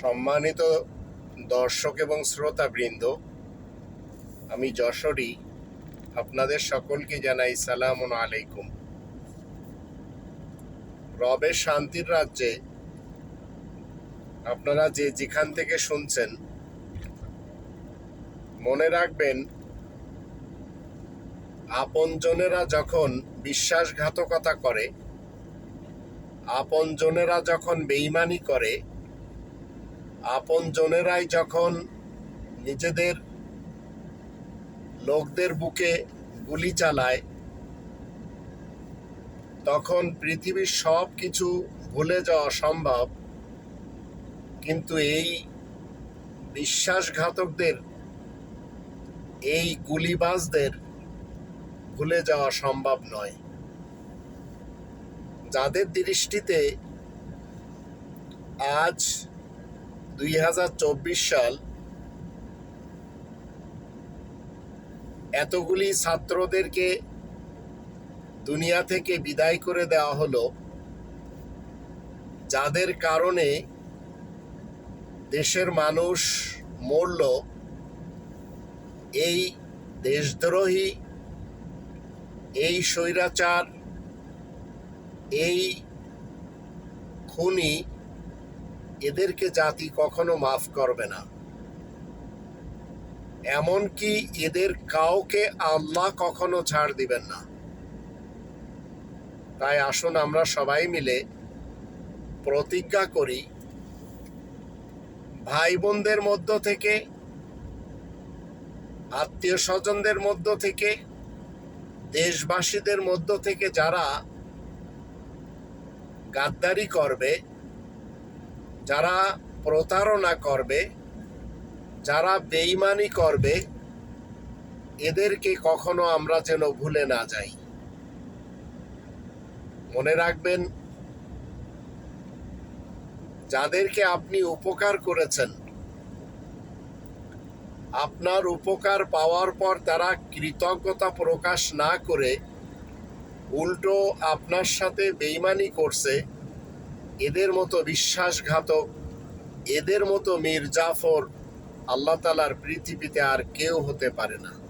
সম্মানিত দর্শক এবং শ্রোতাবৃন্দ, আমি যশোরী, আপনাদের সকলকে জানাই সালাম আলাইকুম। রবের শান্তির রাজ্যে আপনারা যে যেখান থেকে শুনছেন, মনে রাখবেন, আপনজনেরা যখন বিশ্বাসঘাতকতা করে, আপনজনেরা যখন বেইমানি করে আপনজনেরাই যখন নিজেদের লোকদের বুকে গুলি চালায়, তখন পৃথিবীর সব কিছু ভুলে যাওয়া সম্ভব। কিন্তু এই বিশ্বাসঘাতকদের, এই গুলিবাজদের ভুলে যাওয়া সম্ভব নয়। যাদের দৃষ্টিতে আজ দুই হাজার চব্বিশ সাল এতগুলি ছাত্রদেরকে দুনিয়া থেকে বিদায় করে দেওয়া হলো, যাদের কারণে দেশের মানুষ মরল। এই দেশদ্রোহী, এই স্বৈরাচার, এই খুনি এদেরকে জাতি কখনো মাফ করবে না। এমনকি এদের কাউকে আল্লাহ কখনো ছাড় দিবেন না। তাই আসুন আমরা সবাই মিলে প্রতিজ্ঞা করি ভাই বোনদের মধ্য থেকে আত্মীয় স্বজনদের মধ্য থেকে, দেশবাসীদের মধ্য থেকে যারা গাদ্দারি করবে যারা প্রতারণা করবে, যারা বেইমানি করবে, এদেরকে কখনো আমরা যেন ভুলে না যাই। মনে রাখবেন, যাদেরকে আপনি উপকার করেছেন, আপনার উপকার পাওয়ার পর তারা কৃতজ্ঞতা প্রকাশ না করে উল্টো আপনার সাথে বেইমানি করছে এদের মতো বিশ্বাসঘাতক, এদের মতো মীর জাফর আল্লাহ তালার পৃথিবীতে আর কেউ হতে পারে না।